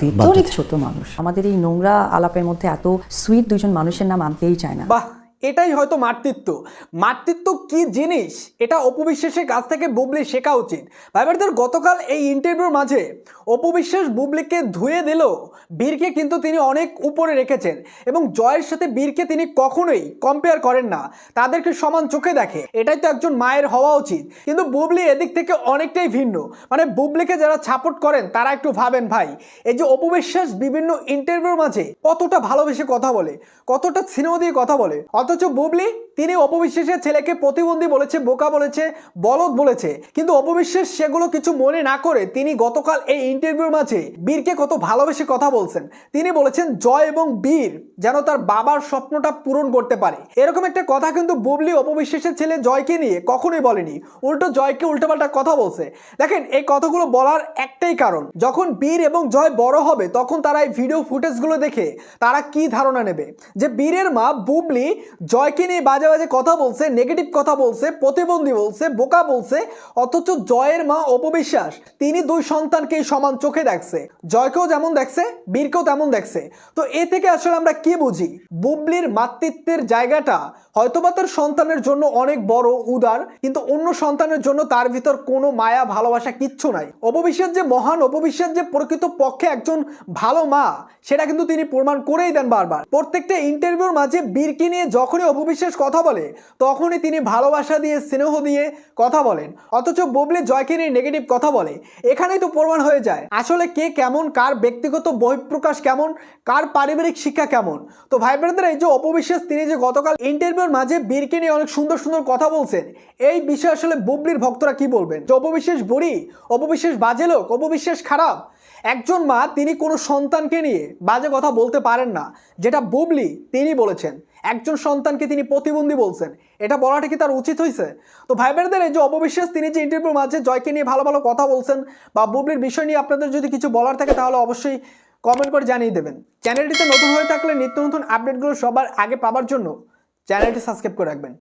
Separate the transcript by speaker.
Speaker 1: ভিতরে ছোট মানুষ। আমাদের এই নোংরা আলাপের মধ্যে এত সুইট দুজন মানুষের নাম আনতেই চায় না।
Speaker 2: বাহ! এটাই হয়তো মাতৃত্ব। মাতৃত্ব কি জিনিস? এটা অপবিশ্বাসের কাছ থেকে বুবলি শেখা উচিত। ভাইবারদের গতকাল এই ইন্টারভিউর মাঝে অপবিশ্বাস বুবলিকে ধুয়ে দিল। বীরকে কিন্তু তিনি অনেক উপরে রেখেছেন এবং জয়ের সাথে বীরকে তিনি কখনোই কম্পেয়ার করেন না। তাদেরকে সমান চোখে দেখে। এটাই তো একজন মায়ের হওয়া উচিত। কিন্তু বুবলি এদিক থেকে অনেকটাই ভিন্ন। মানে বুবলিকে যারা সাপোর্ট করেন, তারা একটু ভাবেন, ভাই, এই যে অপবিশ্বাস বিভিন্ন ইন্টারভিউর মাঝে কতটা ভালোবেসে কথা বলে, কতটা সিনেমা দিয়ে কথা বলে অথচ বুবলি তিনি অপবিশ্বাসের ছেলেকে প্রতিবন্ধী বলেছে, বোকা বলেছে, বলদ বলেছে। কিন্তু অপবিশ্বাস সেগুলো কিছু মনে না করে তিনি গতকাল এই ইন্টারভিউর মাঝে বীরকে কত ভালোবেসে কথা বলছেন। তিনি বলেছেন, জয় এবং বীর যেন তার বাবার স্বপ্নটা পূরণ করতে পারে। এরকম একটা কথা কিন্তু বুবলি অপবিশ্বাসের ছেলে জয়কে নিয়ে কখনোই বলেনি। উল্টো জয়কে উল্টোপাল্টা কথা বলছে। দেখেন, এই কথাগুলো বলার একটাই কারণ, যখন বীর এবং জয় বড় হবে, তখন তারা এই ভিডিও ফুটেজগুলো দেখে তারা কি ধারণা নেবে? যে বীরের মা বুবলি জয়কে নিয়ে বাজে বাজে কথা বলছে নেগেটিভ কথা বলছে, প্রতিবন্ধী বলছে, বোকা বলছে, অথচ জয়ের মা অপবিশ্বাস, তিনি দুই সন্তানকেই সমান চোখে দেখছে। জয়কেও যেমন দেখছে, বীরকেও তেমন দেখছে। তো এ থেকে আসলে আমরা কি বুঝি? বুবলির মাতৃত্বের জায়গাটা হয়তোবা তার সন্তানের জন্য অনেক বড় উদার, কিন্তু অন্য সন্তানের জন্য তার ভিতর কোনো মায়া, ভালোবাসা কিচ্ছু নাই। অপবিশ্বাস যে মহান, অপবিশ্বাস যে প্রকৃত পক্ষে একজন ভালো মা, সেটা কিন্তু তিনি প্রমাণ করেই দেন বারবার। প্রত্যেকটা ইন্টারভিউর মাঝে বীরকে নিয়ে যখনই অপবিশ্বাস কথা বলে, তখনই তিনি ভালোবাসা দিয়ে, স্নেহ দিয়ে কথা বলেন। অথচ ববলি জয়কে নিয়ে নেগেটিভ কথা বলে। এখানেই তো প্রমাণ হয়ে যায়, আসলে কে কেমন, কার ব্যক্তিগত বহিঃপ্রকাশ কেমন, কার পারিবারিক শিক্ষা কেমন। তো ভাই ব্রাদার, এই যে অপবিশ্বাস, তিনি যে গতকাল ইন্টারভিউর মাঝে বীরকে নিয়ে অনেক সুন্দর সুন্দর কথা বলছেন, এই বিষয়ে আসলে বুবলির ভক্তরা কি বলবেন? যে অপবিশ্বাস বুড়ি, অপবিশ্বাস বাজে লোক, অপবিশ্বাস খারাপ একজন মা তিনি কোনো সন্তানকে নিয়ে বাজে কথা বলতে পারেন না, যেটা বুবলি তিনি বলেছেন। একজন সন্তানকে তিনি প্রতিবন্ধী বলছেন, এটা বলাটা কি তার উচিত হয়েছে? তো ভাই বোনেদের এই যে অপবিশ্বাস, তিনি যে ইন্টারভিউর মাঝে জয়কে নিয়ে ভালো ভালো কথা বলছেন বা বুবলির বিষয় নিয়ে আপনাদের যদি কিছু বলার থাকে, তাহলে অবশ্যই কমেন্ট করে জানিয়ে দেবেন। চ্যানেলটিতে নতুন হয়ে থাকলে নিত্য নতুন আপডেটগুলো সবার আগে পাওয়ার জন্য চ্যানেলটি সাবস্ক্রাইব করে রাখবেন।